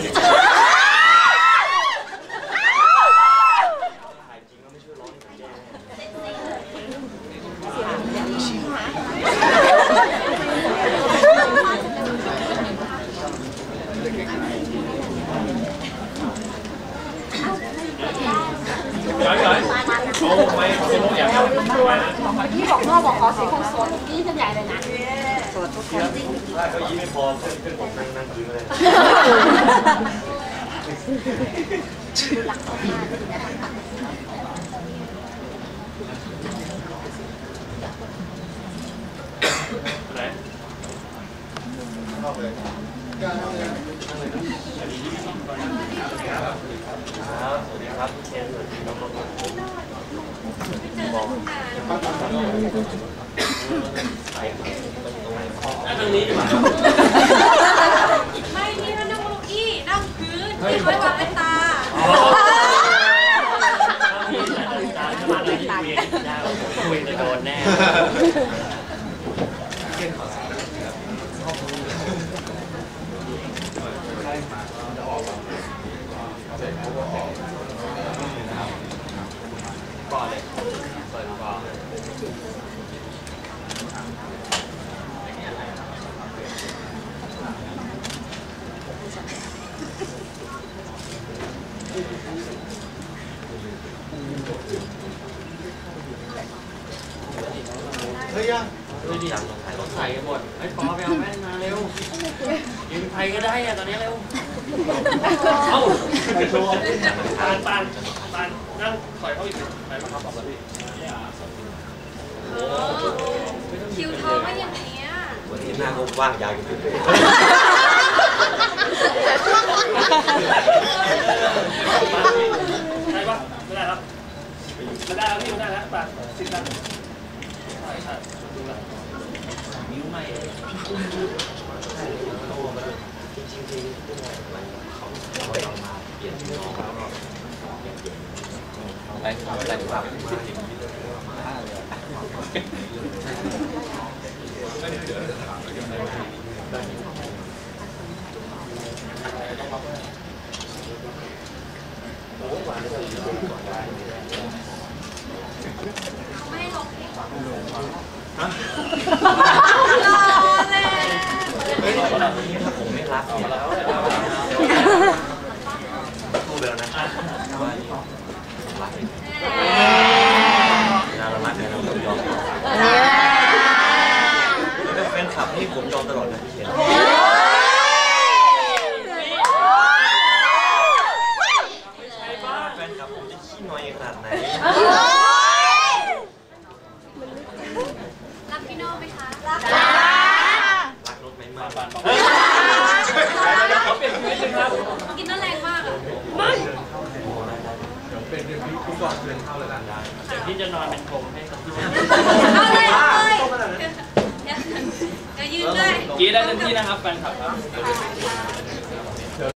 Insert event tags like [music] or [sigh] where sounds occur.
quiet. [laughs] พี่บอกพ่อบอกขอสียงคนโสดนี่จะใหญ่เลยนะถ้าเก้าอี้ไม่พอขึ้นขึ้นผมนั่งนั่งพื้นเลยไหนครับสวัสดีครับเคนสวัสดีน้องนนท์ บอกนั่งทางนี้ดีกว่าไม่นี่มันนั่งบนเก้าอี้นั่งพื้นไม่ค่อยวางเป็นตาคุยจะโดนแน่ ก่อนเลยเปิดก่อน เฮ้ยยังดูดิรถใส่กันหมดไอ้ปอไปเอาแม่งมาเร็วยืนใครก็ได้อะตอนนี้เร็ว เอ้าปานปานปานนั่งถอยเข้าอีกไปมาครับบอกแล้วพี่ คิวทองก็อย่างเนี้ย ว่างยาวอยู่ที่เด้ปะไม่ได้ครับไม่ได้แล้วพี่ไม่ได้แล้วปานสิบแล้วใช่ใช่ดูแล้วนิ้วไม่จริงๆมันเขาเขาเอามาเปลี่ยนน้องแล้วก็เปลี่ยนเปลี่ยนไปครับไปครับไม่ให้ ลงเฮ้ยถ้าผมไม่รักเนี่ยพูดไปแล้วนะว่านี่รักเลยเวลาเรารักเนี่ยเราต้องยอมแล้วแฟนคลับนี่ผมยอมตลอดนะพี่เขียนแฟนคลับผมจะ ขี้น้อยขนาดไหนรักพี่โน่ไหมคะรักรักรถไหมมากปานบอกเขาเปลี่ยนชีวิตเลยครับกินน้ำแรงมากอะเดี๋ยวพี่จะนอนเป็นผมให้สักทีเอาเลยเอาเลยเดี๋ยวยืนด้วยกี้ได้เต็มที่นะครับแฟนคลับครับ